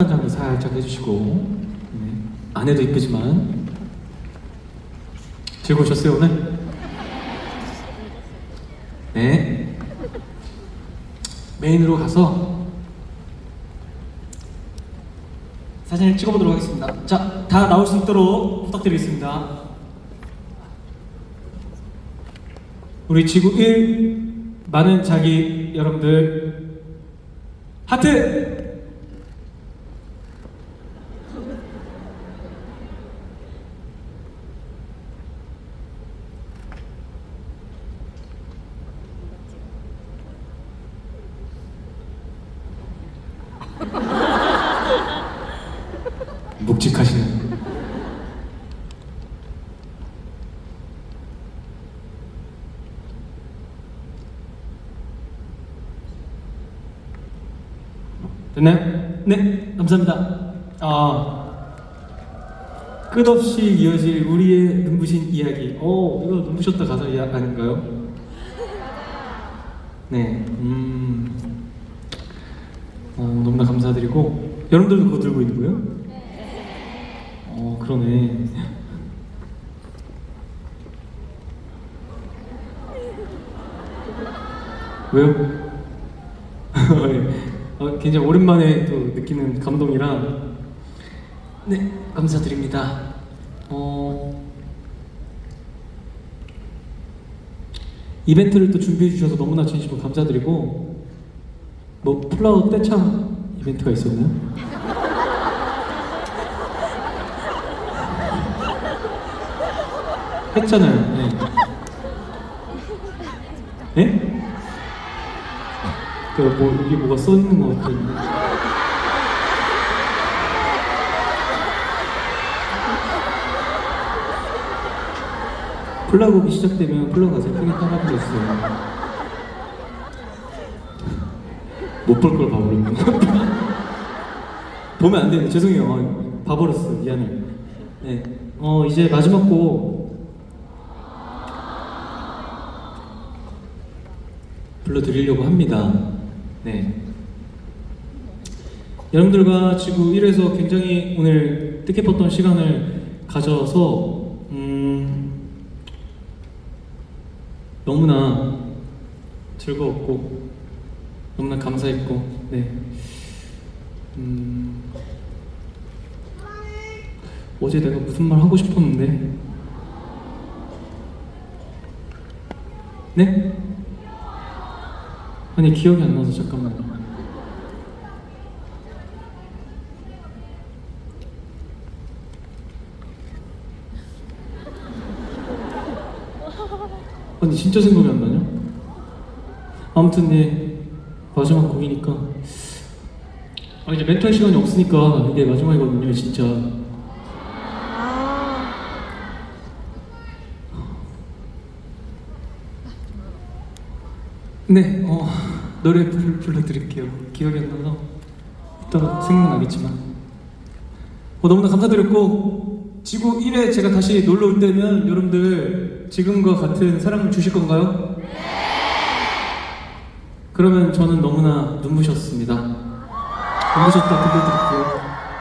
한 장도 살짝 해주시고 네. 아내도 이쁘지만 즐거우셨어요 오늘? 네 메인으로 가서 사진을 찍어보도록 하겠습니다 자 다 나올 수 있도록 부탁드리겠습니다 우리 지구 1 많은 자기 여러분들 하트! 묵직하시네. 됐나요? 네, 감사합니다. 아, 끝없이 이어질 우리의 눈부신 이야기. 어, 이거 눈부셨다 가사 이야 아닌가요? 네, 음, 어, 너무나 감사드리고 여러분들도 그거 들고 있는 거예요? 어, 그러네. 왜요? 네. 어, 굉장히 오랜만에 또 느끼는 감동이라 네 감사드립니다. 어, 이벤트를 또 준비해 주셔서 너무나 진심으로 감사드리고 뭐 플라워 떼창 이벤트가 있었나요? 했잖아요. 네. 네? 그뭐 여기 뭐가 써 있는 것 같은데. 플라곡이 시작되면 플라가 크게 따라하고 있어요. 못 볼 걸 봐버렸네. 보면 안 돼요. 죄송해요. 아, 봐버렸어. 미안해. 네. 어 이제 마지막 곡 불러드리려고 합니다. 네. 여러분들과 지구 1에서 굉장히 오늘 뜻깊었던 시간을 가져서 음, 너무나 즐거웠고 너무나 감사했고 네. 음, 어제 내가 무슨 말 하고 싶었는데 네? 아니 기억이 안 나서 잠깐만요. 아니 진짜 생각이 안 나냐? 아무튼 네 마지막 곡이니까 아 이제 멘토할 시간이 없으니까 이게 마지막이거든요 진짜 네, 어, 노래 불, 불러드릴게요. 기억이 안 나서 이따가 생각나겠지만 어, 너무나 감사드렸고 지구 1회 제가 다시 놀러 올 때면 여러분들 지금과 같은 사랑을 주실 건가요? 네! 그러면 저는 너무나 눈부셨습니다. 눈부셨다 들려드릴게요.